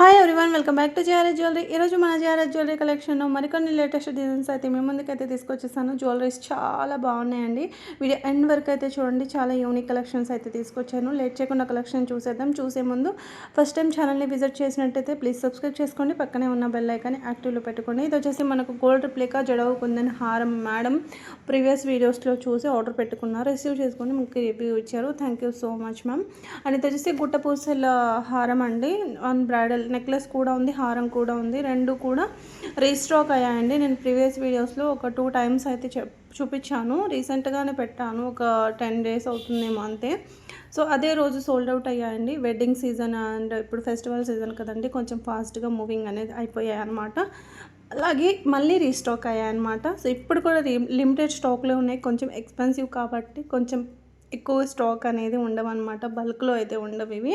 Hi everyone welcome back to GRS jewellery ఈరోజు మన GRS jewellery collection మరికొన్ని latest designs అయితే మేము ముందుకు అయితే తీసుకొచ్చేసాను. జ్యువెలరీస్ చాలా బాగున్నాయండి. వీడియో ఎండ్ వరకు అయితే చూడండి. చాలా యూనిక్ కలెక్షన్స్ అయితే తీసుకొచ్చాను. లేట్ చేయకుండా కలెక్షన్ చూసేద్దాం. చూసే ముందు ఫస్ట్ టైం ఛానల్ని విజిట్ చేసినట్టయితే ప్లీజ్ సబ్స్క్రైబ్ చేసుకోండి. పక్కనే ఉన్న బెల్ ఐకాన్ని యాక్టివ్లో పెట్టుకోండి. ఇది వచ్చేసి మనకు గోల్డ్ రిప్లికా జడవు కుందని హారం మేడం ప్రీవియస్ వీడియోస్లో చూసి ఆర్డర్ పెట్టుకున్నారు. రిసీవ్ చేసుకొని మీకు రివ్యూ ఇచ్చారు. Thank you so much ma'am and ఇది వచ్చేసి గుట్ట పూసల హారం అండి. ఆన్ బ్రైడల్ నెక్లెస్ కూడా ఉంది హారం కూడా ఉంది. రెండు కూడా రీస్టాక్ అయ్యాయండి. నేను ప్రీవియస్ వీడియోస్లో ఒక టూ టైమ్స్ అయితే చెప్ చూపించాను. రీసెంట్గానే పెట్టాను. ఒక టెన్ డేస్ అవుతుందేమో అంతే. సో అదే రోజు సోల్డ్ అవుట్ అయ్యాయండి. వెడ్డింగ్ సీజన్ అండ్ ఇప్పుడు ఫెస్టివల్ సీజన్ కదండి. కొంచెం ఫాస్ట్గా మూవింగ్ అనేది అయిపోయాయి అనమాట అలాగే మళ్ళీ రీస్టాక్ అయ్యాయి అనమాట సో ఇప్పుడు కూడా లిమిటెడ్ స్టాక్లో ఉన్నాయి. కొంచెం ఎక్స్పెన్సివ్ కాబట్టి కొంచెం ఎక్కువ స్టాక్ అనేది ఉండవన్నమాట. బల్క్లో అయితే ఉండవు ఇవి.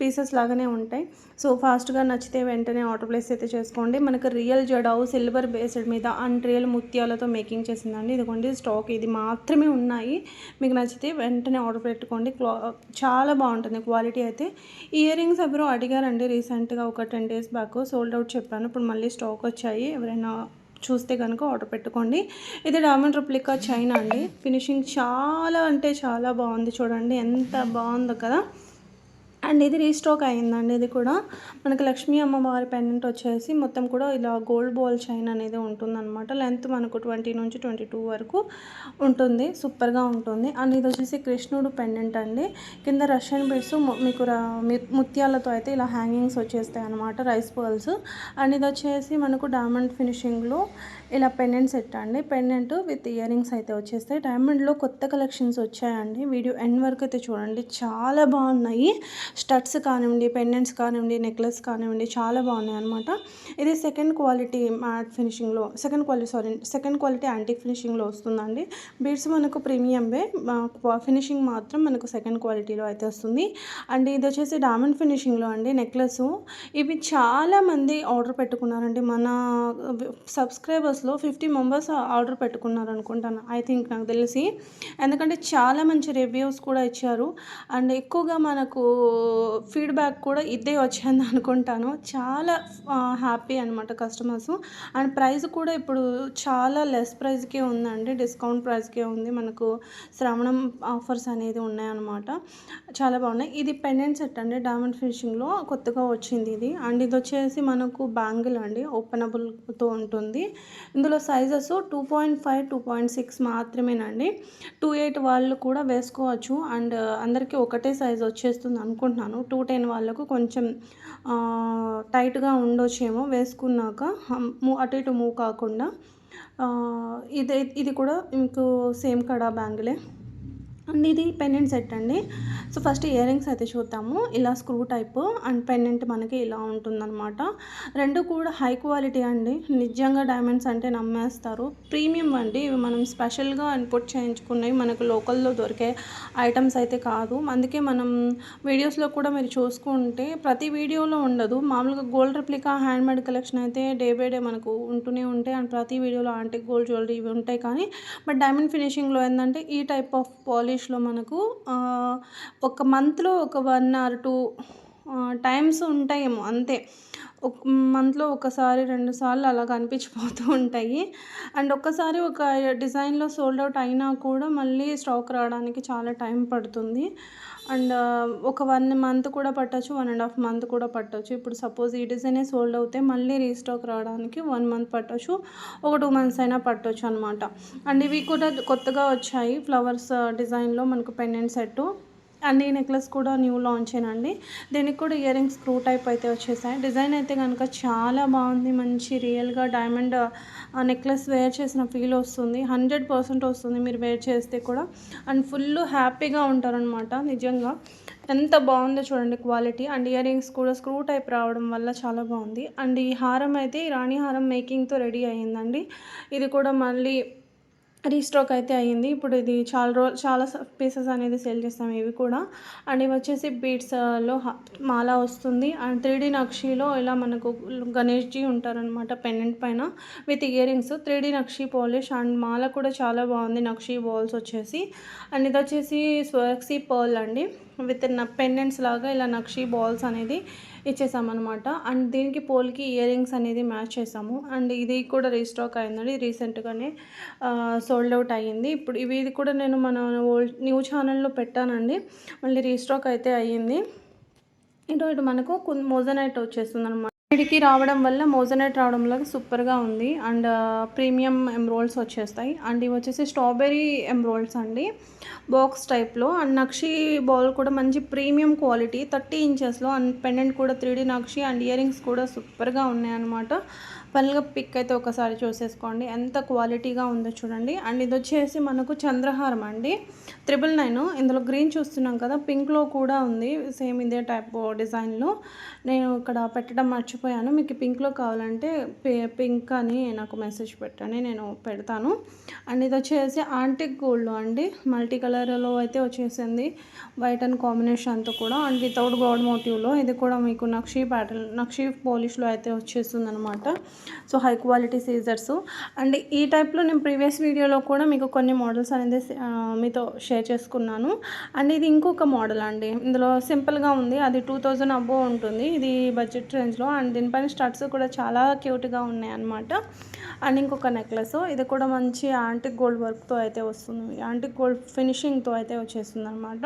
పీసెస్ లాగానే ఉంటాయి. సో ఫాస్ట్గా నచ్చితే వెంటనే ఆర్డర్ ప్లేస్ అయితే చేసుకోండి. మనకు రియల్ జడావు సిల్వర్ బేస్డ్ మీద అండ్ రియల్ ముత్యాలతో మేకింగ్ చేసిందండి. ఇదిగోండి స్టాక్ ఇది మాత్రమే ఉన్నాయి. మీకు నచ్చితే వెంటనే ఆర్డర్ పెట్టుకోండి. క్లా చాలా బాగుంటుంది క్వాలిటీ అయితే. ఇయర్ రింగ్స్ ఎవరో అడిగారండి రీసెంట్గా ఒక ten days back. Sold out చెప్పాను. ఇప్పుడు మళ్ళీ స్టాక్ వచ్చాయి. ఎవరైనా చూస్తే కనుక ఆర్డర్ పెట్టుకోండి. ఇది డైమండ్ రిప్లికా చైనా అండి. ఫినిషింగ్ చాలా అంటే చాలా బాగుంది. చూడండి ఎంత బాగుందో కదా. అండ్ ఇది రీస్టాక్ అయిందండి ఇది కూడా మనకి లక్ష్మీ అమ్మవారి పెండెంట్ వచ్చేసి మొత్తం కూడా ఇలా గోల్డ్ బాల్ చైన్ అనేది ఉంటుందన్నమాట. లెంత్ మనకు ట్వంటీ నుంచి ట్వంటీ టూ వరకు ఉంటుంది. సూపర్గా ఉంటుంది. అండ్ ఇది వచ్చేసి కృష్ణుడు పెండెంట్ అండి. కింద రష్యన్ బిడ్స్ మీకు ముత్యాలతో అయితే ఇలా హ్యాంగింగ్స్ వచ్చేస్తాయి అనమాట రైస్ పర్ల్స్ అండ్ ఇది వచ్చేసి మనకు డైమండ్ ఫినిషింగ్లో ఇలా పెండెంట్ సెట్ అండి. పెండెంట్ విత్ ఇయర్ రింగ్స్ అయితే వచ్చేస్తాయి. డైమండ్లో కొత్త కలెక్షన్స్ వచ్చాయండి. వీడియో ఎండ్ వరకు అయితే చూడండి. చాలా బాగున్నాయి. స్టడ్స్ కానివ్వండి పెండెంట్స్ కానివ్వండి నెక్లెస్ కానివ్వండి చాలా బాగున్నాయి అనమాట ఇది second quality matte ఫినిషింగ్లో second quality sorry second quality antique ఫినిషింగ్లో వస్తుందండి. బీడ్స్ మనకు ప్రీమియంవే ఫినిషింగ్ మాత్రం మనకు సెకండ్ క్వాలిటీలో అయితే వస్తుంది. అండ్ ఇది వచ్చేసి డైమండ్ ఫినిషింగ్లో అండి నెక్లెస్. ఇవి చాలామంది ఆర్డర్ పెట్టుకున్నారండి. మన సబ్స్క్రైబర్స్లో ఫిఫ్టీ మెంబర్స్ ఆర్డర్ పెట్టుకున్నారు అనుకుంటాను ఐ థింక్ నాకు తెలిసి. ఎందుకంటే చాలా మంచి రివ్యూస్ కూడా ఇచ్చారు. అండ్ ఎక్కువగా మనకు ఫీడ్బ్యాక్ కూడా ఇదే వచ్చింది అనుకుంటాను. చాలా హ్యాపీ అనమాట కస్టమర్స్ అండ్ ప్రైస్ కూడా ఇప్పుడు చాలా లెస్ ప్రైస్కే ఉందండి. డిస్కౌంట్ ప్రైస్కే ఉంది. మనకు శ్రవణం ఆఫర్స్ అనేది ఉన్నాయన్నమాట. చాలా బాగున్నాయి. ఇది పెండెంట్ సెట్ అండి. డైమండ్ ఫినిషింగ్లో కొత్తగా వచ్చింది ఇది. అండ్ ఇది వచ్చేసి మనకు బ్యాంగిల్ అండి. ఓపెనబుల్తో ఉంటుంది. ఇందులో sizes two point five two point six మాత్రమేనండి. టూ ఎయిట్ వాళ్ళు కూడా వేసుకోవచ్చు. అండ్ అందరికీ ఒకటే సైజ్ వచ్చేస్తుంది అనుకుంటున్నాను. అనుకుంటున్నాను టూ టెన్ వాళ్ళకు కొంచెం టైట్గా ఉండొచ్చేమో వేసుకున్నాక అటు ఇటు మూవ్ కాకుండా ఇది ఇది కూడా మీకు సేమ్ కడా బ్యాంగిలే. అండ్ ఇది పెండెంట్ సెట్ అండి. సో ఫస్ట్ ఇయర్ రింగ్స్ అయితే చూద్దాము. ఇలా స్క్రూ టైప్ అండ్ పెండెంట్ మనకి ఇలా ఉంటుందన్నమాట. రెండు కూడా హై క్వాలిటీ అండి. నిజంగా డైమండ్స్ అంటే నమ్మేస్తారు. ప్రీమియం అండి. ఇవి మనం స్పెషల్గా ఇన్పుట్ చేయించుకున్నవి మనకు లోకల్లో దొరికే ఐటమ్స్ అయితే కాదు. అందుకే మనం వీడియోస్లో కూడా మీరు చూసుకుంటే ప్రతి వీడియోలో ఉండదు. మామూలుగా gold replica hand made collection అయితే డే బై డే మనకు ఉంటూనే ఉంటాయి. అండ్ ప్రతి వీడియోలో ఆంటిక్ గోల్డ్ జ్యువెలరీ ఇవి ఉంటాయి కానీ బట్ డైమండ్ ఫినిషింగ్లో ఏంటంటే ఈ టైప్ ఆఫ్ పాలిష్ ఇంగ్లీష్లో మనకు ఒక మంత్లో ఒక వన్ ఆర్ టూ టైమ్స్ ఉంటాయేమో అంతే. ఒక మంత్లో ఒకసారి రెండు సార్లు అలా కనిపించిపోతూ ఉంటాయి. అండ్ ఒక్కసారి ఒక డిజైన్లో సోల్డ్ అవుట్ అయినా కూడా మళ్ళీ స్టాక్ రావడానికి చాలా టైం పడుతుంది. అండ్ ఒక వన్ మంత్ కూడా పట్టచ్చు వన్ అండ్ హాఫ్ మంత్ కూడా పట్టచ్చు. ఇప్పుడు సపోజ్ ఈ డిజైనే సోల్డ్ అవుతే మళ్ళీ రీస్టాక్ రావడానికి వన్ మంత్ పట్టచ్చు ఒక టూ మంత్స్ అయినా పట్టవచ్చు అనమాట అండ్ ఇవి కూడా కొత్తగా వచ్చాయి ఫ్లవర్స్ డిజైన్లో మనకు పెండెంట్ సెట్టు. అండ్ ఈ నెక్లెస్ కూడా న్యూ లాంచ్ అండి దీనికి కూడా ఇయర్ రింగ్స్ స్క్రూ టైప్ అయితే వచ్చేసాయి. డిజైన్ అయితే కనుక చాలా బాగుంది. మంచి రియల్గా డైమండ్ నెక్లెస్ వేర్ చేసిన ఫీల్ వస్తుంది. హండ్రెడ్ పర్సెంట్ వస్తుంది మీరు వేర్ చేస్తే కూడా. అండ్ ఫుల్ హ్యాపీగా ఉంటారనమాట నిజంగా. ఎంత బాగుందో చూడండి క్వాలిటీ అండ్ ఇయర్ రింగ్స్ కూడా స్క్రూ టైప్ రావడం వల్ల చాలా బాగుంది. అండ్ ఈ హారం అయితే ఈ రాణి హారం మేకింగ్తో రెడీ అయ్యిందండి. ఇది కూడా మళ్ళీ రీస్టాక్ అయితే అయ్యింది ఇప్పుడు ఇది చాలా రోజు చాలా పీసెస్ అనేది సేల్ చేస్తాం ఇవి కూడా. అండ్ ఇవి వచ్చేసి బీట్స్లో uh, మాల వస్తుంది. అండ్ త్రీ డీ నక్షిలో ఇలా మనకు గణేష్జీ ఉంటారనమాట పెండెంట్ పైన with ear rings three D nakshi polish and మాల కూడా చాలా బాగుంది. నక్షి బాల్స్ వచ్చేసి. అండ్ ఇది వచ్చేసి స్వర్క్సీ పర్ల్ అండి. విత్ పెండెంట్స్ లాగా ఇలా నక్షి బాల్స్ అనేది ఇచ్చేసామన్నమాట. అండ్ దీనికి పోల్కి ఇయర్ రింగ్స్ అనేది మ్యాచ్ చేసాము. అండ్ ఇది కూడా రీస్టాక్ అయిందండి. రీసెంట్గానే సోల్డ్ అవుట్ అయ్యింది. ఇప్పుడు ఇవి ఇది కూడా నేను మన ఓల్డ్ న్యూ ఛానల్లో పెట్టానండి. మళ్ళీ రీస్టాక్ అయితే అయ్యింది. ఇటు ఇటు మనకు మోజనైట్ వచ్చేస్తుంది అనమాట వీడికి రావడం వల్ల మోజనైట్ రావడం వల్ల సూపర్గా ఉంది. అండ్ ప్రీమియం ఎంరోల్స్ వచ్చేస్తాయి. అండ్ ఇవి వచ్చేసి స్ట్రాబెరీ ఎంరోల్స్ అండి. బాక్స్ టైప్లో. అండ్ నక్షి బాల్ కూడా మంచి ప్రీమియం క్వాలిటీ. థర్టీ ఇంచెస్లో. అండ్ పెండెంట్ కూడా three nakshi. And ear rings కూడా సూపర్గా ఉన్నాయన్నమాట. ఫైనల్గా పిక్ అయితే ఒకసారి చూసేసుకోండి. ఎంత క్వాలిటీగా ఉందో చూడండి. అండ్ ఇది వచ్చేసి మనకు చంద్రహారం అండి. త్రిబుల్ నైన్ ఇందులో గ్రీన్ చూస్తున్నాం కదా పింక్లో కూడా ఉంది. సేమ్ ఇదే టైప్ డిజైన్లో నేను ఇక్కడ పెట్టడం మర్చిపోయాను. మీకు పింక్లో కావాలంటే పింక్ అని నాకు మెసేజ్ పెట్టండి. నేను పెడతాను. అండ్ ఇది వచ్చేసి ఆంటిక్ గోల్డ్ అండి. మల్టీ కలర్లో అయితే వచ్చేసింది. వైట్ అండ్ కాంబినేషన్తో కూడా. అండ్ వితౌట్ గోల్డ్ మోటివ్లో ఇది కూడా మీకు నక్షీ ప్యాటర్న్ నక్షీ పోలిష్లో అయితే వచ్చేస్తుంది అనమాట సో హై క్వాలిటీ సీజర్స్. అండ్ ఈ టైప్లో నేను ప్రీవియస్ వీడియోలో కూడా మీకు కొన్ని మోడల్స్ అనేది మీతో షేర్ చేసుకున్నాను. అండ్ ఇది ఇంకొక మోడల్ అండి. ఇందులో సింపుల్గా ఉంది. అది టూ థౌజండ్ అబ్బో ఉంటుంది. ఇది బడ్జెట్ రేంజ్లో. అండ్ దీనిపైన స్టడ్స్ కూడా చాలా క్యూట్గా ఉన్నాయి అనమాట అండ్ ఇంకొక నెక్లెస్. ఇది కూడా మంచి యాంటిక్ గోల్డ్ వర్క్తో అయితే వస్తుంది. యాంటిక్ గోల్డ్ ఫినిషింగ్తో అయితే వచ్చేస్తుంది అనమాట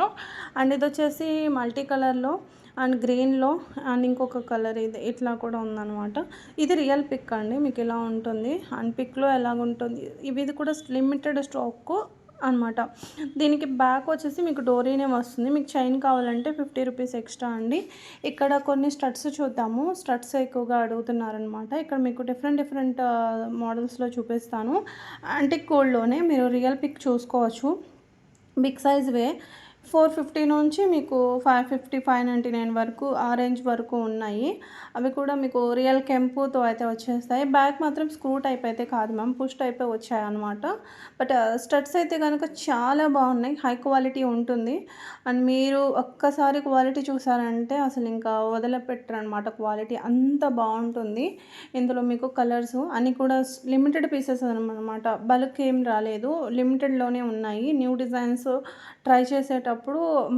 అండ్ ఇది వచ్చేసి మల్టీ కలర్లో. అండ్ గ్రీన్లో అండ్ ఇంకొక కలర్ ఇది ఇట్లా కూడా ఉందన్నమాట. ఇది రియల్ పిక్ అండి మీకు ఇలా ఉంటుంది. అండ్ పిక్లో ఎలాగుంటుంది ఇవి ఇది కూడా లిమిటెడ్ స్టాక్ అనమాట దీనికి బ్యాక్ వచ్చేసి మీకు డోరీనే వస్తుంది. మీకు చైన్ కావాలంటే ఫిఫ్టీ రూపీస్ ఎక్స్ట్రా అండి. ఇక్కడ కొన్ని స్టడ్స్ చూద్దాము. స్టడ్స్ ఎక్కువగా అడుగుతున్నారనమాట ఇక్కడ మీకు డిఫరెంట్ డిఫరెంట్ మోడల్స్లో చూపిస్తాను. అంటే కోల్డ్లోనే మీరు రియల్ పిక్ చూసుకోవచ్చు. బిగ్ సైజ్ వే. ఫోర్ ఫిఫ్టీ నుంచి మీకు five fifty five ninety nine వరకు ఆ రేంజ్ వరకు ఉన్నాయి. అవి కూడా మీకు రియల్ కెంపుతో అయితే వచ్చేస్తాయి. బ్యాక్ మాత్రం స్క్రూ టైప్ అయితే కాదు మ్యామ్ పుష్ టైప్ వచ్చాయి అనమాట బట్ స్టడ్స్ అయితే కనుక చాలా బాగున్నాయి. హై క్వాలిటీ ఉంటుంది. అండ్ మీరు ఒక్కసారి క్వాలిటీ చూసారంటే అసలు ఇంకా వదిలిపెట్టరు అనమాట క్వాలిటీ. అంత బాగుంటుంది. ఇందులో మీకు కలర్స్ అన్నీ కూడా లిమిటెడ్ పీసెస్ అనమాట బల్క్ ఏం రాలేదు. లిమిటెడ్లోనే ఉన్నాయి. న్యూ డిజైన్స్ ట్రై చేసేటప్పుడు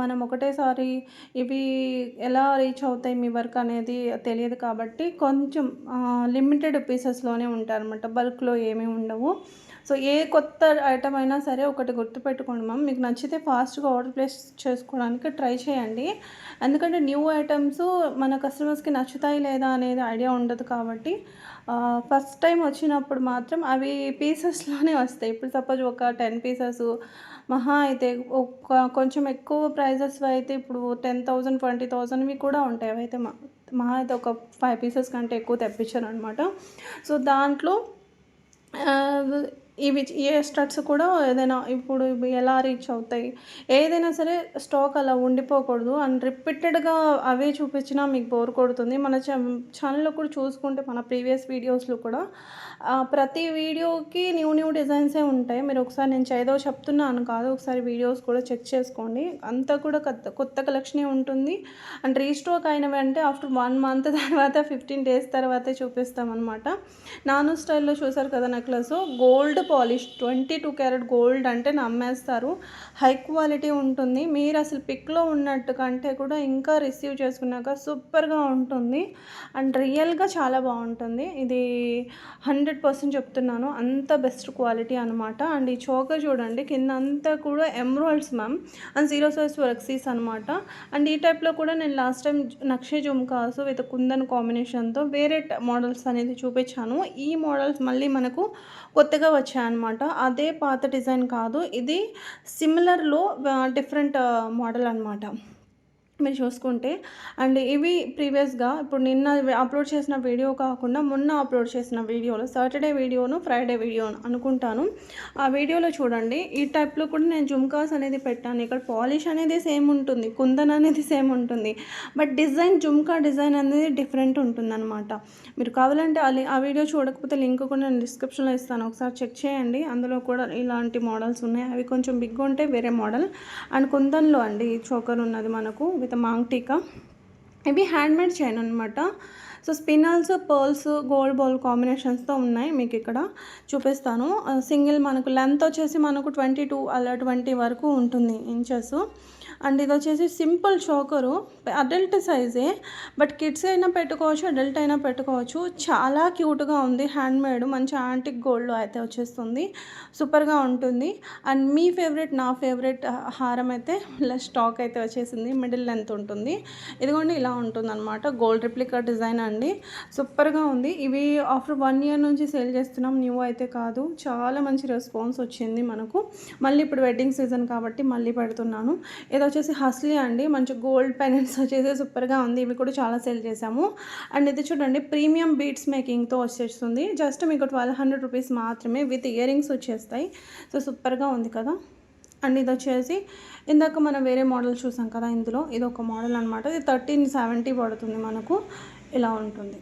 మనం ఒకటేసారి ఇవి ఎలా రీచ్ అవుతాయి మీ వర్క్ అనేది తెలియదు కాబట్టి కొంచెం లిమిటెడ్ పీసెస్లోనే ఉంటారనమాట బల్క్లో ఏమీ ఉండవు. సో ఏ కొత్త ఐటమ్ అయినా సరే ఒకటి గుర్తుపెట్టుకోండి మ్యామ్. మీకు నచ్చితే ఫాస్ట్గా ఆర్డర్ ప్లేస్ చేసుకోవడానికి ట్రై చేయండి. ఎందుకంటే న్యూ ఐటమ్స్ మన కస్టమర్స్కి నచ్చుతాయి లేదా అనేది ఐడియా ఉండదు కాబట్టి ఫస్ట్ టైం వచ్చినప్పుడు మాత్రం అవి పీసెస్లోనే వస్తాయి. ఇప్పుడు సపోజ్ ఒక టెన్ పీసెస్ మహా అయితే ఒక కొంచెం ఎక్కువ ప్రైజెస్ అయితే ఇప్పుడు టెన్ థౌజండ్ ట్వంటీ థౌజండ్వి కూడా ఉంటాయి. అవైతే మహా అయితే ఒక ఫైవ్ పీసెస్ కంటే ఎక్కువ తెప్పించాను అనమాట సో దాంట్లో ఇవి ఏ స్టడ్స్ కూడా ఏదైనా ఇప్పుడు ఇవి ఎలా రీచ్ అవుతాయి? ఏదైనా సరే స్టాక్ అలా ఉండిపోకూడదు. అండ్ రిపీటెడ్గా అవే చూపించినా మీకు బోర్ కొడుతుంది. మన ఛానల్లో కూడా చూసుకుంటే మన ప్రీవియస్ వీడియోస్లో కూడా ప్రతి వీడియోకి న్యూ న్యూ డిజైన్సే ఉంటాయి. మీరు ఒకసారి నేను ఏదో చెప్తున్నాను కాదు. ఒకసారి వీడియోస్ కూడా చెక్ చేసుకోండి. అంతా కూడా కొత్త కొత్త కలెక్షనే ఉంటుంది. అండ్ రీస్టాక్ అయినవి అంటే ఆఫ్టర్ వన్ మంత్ తర్వాత ఫిఫ్టీన్ డేస్ తర్వాతే చూపిస్తామన్నమాట. నాను స్టైల్లో చూసారు కదా necklace? Gold polish twenty two carat gold అంటే నమ్మేస్తారు. హై క్వాలిటీ ఉంటుంది. మీరు అసలు పిక్లో ఉన్నట్టు కంటే కూడా ఇంకా రిసీవ్ చేసుకున్నాక సూపర్గా ఉంటుంది. అండ్ రియల్గా చాలా బాగుంటుంది. ఇది హండ్రెడ్ పర్సెంట్ చెప్తున్నాను. అంత బెస్ట్ క్వాలిటీ అనమాట అండ్ ఈ చోక చూడండి కింద అంతా కూడా emeralds ma'am. And zero size వర్క్సీస్ అనమాట అండ్ ఈ టైప్లో కూడా నేను last time నక్షే jhumkas with kundan కాంబినేషన్తో వేరే మోడల్స్ అనేది చూపించాను. ఈ మోడల్స్ మళ్ళీ మనకు కొత్తగా వచ్చాయన్నమాట అదే పాత డిజైన్ కాదు ఇది సిమిలర్లో డిఫరెంట్ మోడల్ అనమాట మీరు చూసుకుంటే అండ్ ఇవి ప్రీవియస్గా ఇప్పుడు నిన్న అప్లోడ్ చేసిన వీడియో కాకుండా మొన్న అప్లోడ్ చేసిన వీడియోలో సాటర్డే వీడియోను ఫ్రైడే వీడియోను అనుకుంటాను. ఆ వీడియోలో చూడండి ఈ టైప్లో కూడా నేను జుమ్కాస్ అనేది పెట్టాను. ఇక్కడ పాలిష్ అనేది సేమ్ ఉంటుంది కుందన్ అనేది సేమ్ ఉంటుంది. బట్ డిజైన్ జుమ్కా డిజైన్ అనేది డిఫరెంట్ ఉంటుందన్నమాట. మీరు కావాలంటే ఆ వీడియో చూడకపోతే లింక్ కూడా నేను డిస్క్రిప్షన్లో ఇస్తాను. ఒకసారి చెక్ చేయండి. అందులో కూడా ఇలాంటి మోడల్స్ ఉన్నాయి. అవి కొంచెం బిగ్గా ఉంటే వేరే మోడల్. అండ్ కుందన్లో అండి చోకర్ ఉన్నది మనకు విత్ మాంగ్ టీకా ఇవి హ్యాండ్మేడ్ చైన్ అనమాట so spinels pearls gold ball కాంబినేషన్స్తో ఉన్నాయి మీకు ఇక్కడ చూపిస్తాను. Uh, సింగిల్ మనకు లెంత్ వచ్చేసి మనకు ట్వంటీ టూ అలా ట్వంటీ వరకు ఉంటుంది ఇంచెస్ అండ్ ఇది వచ్చేసి సింపుల్ చోకరు అడల్ట్ సైజే. బట్ కిడ్స్ అయినా పెట్టుకోవచ్చు అడల్ట్ అయినా పెట్టుకోవచ్చు. చాలా క్యూట్గా ఉంది. హ్యాండ్ మేడ్ మంచి యాంటిక్ గోల్డ్లో అయితే వచ్చేస్తుంది. సూపర్గా ఉంటుంది. అండ్ మీ ఫేవరెట్ నా ఫేవరెట్ హారం అయితే ఇలా స్టాక్ అయితే వచ్చేసింది. మిడిల్ లెంత్ ఉంటుంది. ఇదిగోండి ఇలా ఉంటుంది అనమాట గోల్డ్ రిప్లికా డిజైన్ అండి. సూపర్గా ఉంది. ఇవి ఆఫ్టర్ వన్ ఇయర్ నుంచి సేల్ చేస్తున్నాం. న్యూ అయితే కాదు. చాలా మంచి రెస్పాన్స్ వచ్చింది మనకు. మళ్ళీ ఇప్పుడు వెడ్డింగ్ సీజన్ కాబట్టి మళ్ళీ పెడుతున్నాను. ఇది వచ్చేసి హస్లీ అండి. మంచి గోల్డ్ పెనెంట్స్ వచ్చేసి సూపర్గా ఉంది. ఇవి కూడా చాలా సేల్ చేసాము అండ్ ఇది చూడండి ప్రీమియం బీట్స్ మేకింగ్తో వచ్చేస్తుంది. జస్ట్ మీకు ట్వెల్వ్ హండ్రెడ్ రూపీస్ మాత్రమే విత్ ఇయరింగ్స్ వచ్చేస్తాయి. సో సూపర్గా ఉంది కదా. అండ్ ఇది వచ్చేసి ఇందాక మనం వేరే మోడల్ చూసాం కదా ఇందులో. ఇది ఒక మోడల్ అనమాట ఇది థర్టీన్ సెవెంటీ పడుతుంది మనకు. ఇలా ఉంటుంది.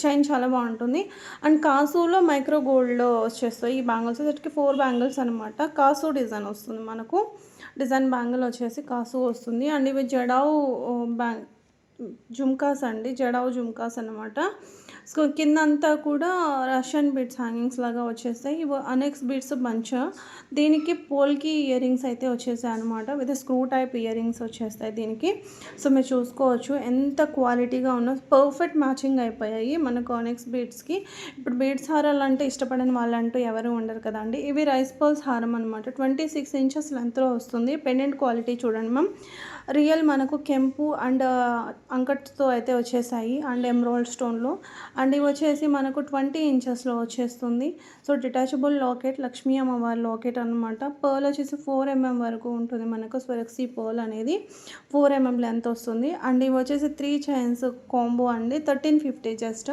చైన్ చాలా బాగుంటుంది. అండ్ కాసులో మైక్రో గోల్డ్లో వచ్చేస్తాయి. ఈ బ్యాంగిల్స్ వచ్చేటికి ఫోర్ బ్యాంగిల్స్ అనమాట కాసు డిజైన్ వస్తుంది మనకు. డిజైన్ బ్యాంగిల్ వచ్చేసి కాసు వస్తుంది. అండ్ ఇవి జడావు బ్యాంగ్ జుమ్కాస్ అండి. జడావు జుమ్కాస్ అనమాట సో కిందంతా కూడా రష్యన్ బీడ్స్ హ్యాంగింగ్స్ లాగా వచ్చేస్తాయి. ఇవి అనెక్స్ బీడ్స్ బంచ్. దీనికి పోల్కి ఇయర్ రింగ్స్ అయితే వచ్చేసాయి అనమాట with screw type ear rings వచ్చేస్తాయి దీనికి. సో మీరు చూసుకోవచ్చు ఎంత క్వాలిటీగా ఉన్న పర్ఫెక్ట్ మ్యాచింగ్ అయిపోయాయి మనకు అనెక్స్ బీడ్స్కి ఇప్పుడు బీడ్స్ హారాలు అంటే ఇష్టపడని వాళ్ళంటూ ఎవరు ఉండరు కదండి. ఇవి రైస్ పర్ల్స్ హారం అనమాట ట్వంటీ సిక్స్ ఇంచెస్ లెంత్లో వస్తుంది. పెండెంట్ క్వాలిటీ చూడండి మ్యామ్. రియల్ మనకు కెంపు అండ్ అంకట్తో అయితే వచ్చేసాయి అండ్ ఎమ్రోల్డ్ స్టోన్లో. అండ్ ఇవి వచ్చేసి మనకు ట్వంటీ ఇంచెస్లో వచ్చేస్తుంది. సో డిటాచబుల్ లాకెట్ లక్ష్మీ అమ్మవారి లాకెట్ అనమాట పర్ల్ వచ్చేసి ఫోర్ ఎంఎం వరకు ఉంటుంది మనకు. స్వరక్సీ పర్ల్ అనేది ఫోర్ ఎంఎం లెంత్ వస్తుంది. అండ్ ఇవి వచ్చేసి త్రీ చైన్స్ కాంబో అండి. Thirteen fifty just.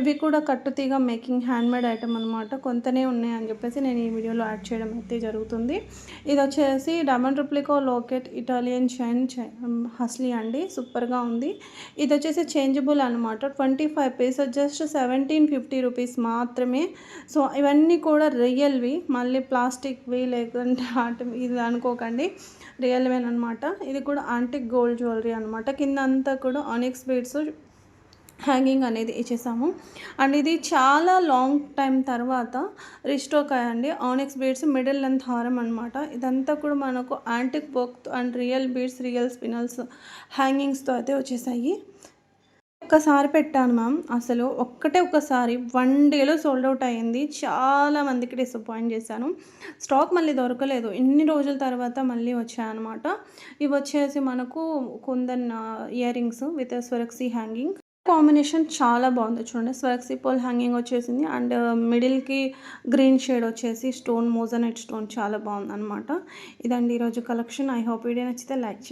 ఇవి కూడా కట్టుతీగ మేకింగ్ హ్యాండ్మేడ్ ఐటమ్ అనమాట కొంతనే ఉన్నాయి అని చెప్పేసి నేను ఈ వీడియోలో యాడ్ చేయడం అయితే జరుగుతుంది. ఇది వచ్చేసి diamond replica locket Italian chain హస్లీ అండి. సూపర్గా ఉంది. ఇది వచ్చేసి చేంజబుల్ అనమాట twenty five pieces just seventeen fifty rupees మాత్రమే. సో ఇవన్నీ కూడా రియల్వి. మళ్ళీ ప్లాస్టిక్వి లేకుంటే ఆట ఇది అనుకోకండి. రియల్వేనమాట ఇది కూడా ఆంటిక్ గోల్డ్ జ్యువెలరీ అనమాట కింద అంతా కూడా ఆనిక్స్ బీడ్స్ హ్యాంగింగ్ అనేది ఇచ్చేసాము. అండ్ ఇది చాలా లాంగ్ టైం తర్వాత రిస్టోక్ అయ్యండి. ఆనిక్స్ బీడ్స్ మిడిల్ లెంత్ హారం అనమాట ఇదంతా కూడా మనకు antique work and real beads real spinels హ్యాంగింగ్స్తో అయితే వచ్చేసాయి. ఒక్కసారి పెట్టాను మ్యామ్. అసలు ఒక్కటే ఒక్కసారి వన్ డేలో సోల్డ్ అవుట్ అయ్యింది. చాలా మందికి డిసప్పాయింట్ చేశాను. స్టాక్ మళ్ళీ దొరకలేదు. ఇన్ని రోజుల తర్వాత మళ్ళీ వచ్చాయన్నమాట. ఇవి వచ్చేసి మనకు kundan ear rings with Swarovski hanging. Combination చాలా బాగుంది చూడండి. స్వరక్సీ పోల్ హ్యాంగింగ్ వచ్చేసింది. అండ్ మిడిల్కి గ్రీన్ షేడ్ వచ్చేసి స్టోన్ మోజనైట్ స్టోన్ చాలా బాగుంది అనమాట ఇదండి ఈరోజు కలెక్షన్. ఐ హోప్ వీడియో నచ్చితే లైక్ చేయండి.